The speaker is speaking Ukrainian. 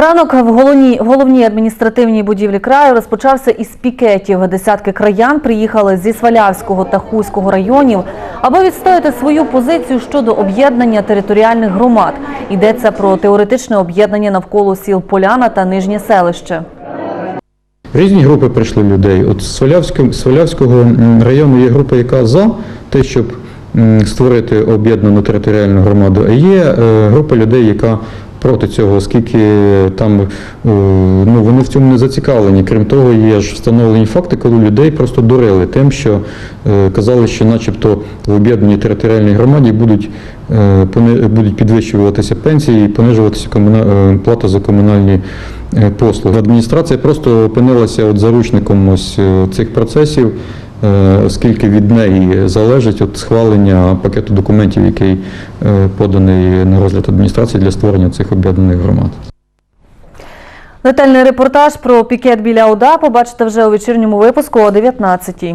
Ранок в головній, головній адміністративній будівлі краю розпочався із пікетів. Десятки краян приїхали зі Свалявського та Хуського районів, аби відстояти свою позицію щодо об'єднання територіальних громад. Йдеться про теоретичне об'єднання навколо сіл Поляна та Нижнє селище. Різні групи прийшли людей. От з Свалявського, Свалявського району є група, яка за те, щоб створити об'єднану територіальну громаду, а є е, група людей, яка проти цього, оскільки там е, ну, вони в цьому не зацікавлені. Крім того, є ж встановлені факти, коли людей просто дурили тим, що е, казали, що начебто в об'єднаній територіальній громаді будуть, е, будуть підвищуватися пенсії і понижуватися плата за комунальні послуги. Адміністрація просто опинилася от заручником ось цих процесів, оскільки від неї залежить от схвалення пакету документів, який е, поданий на розгляд адміністрації для створення цих об'єднаних громад. Детальний репортаж про пікет біля ОДА побачите вже у вечірньому випуску о 19-й.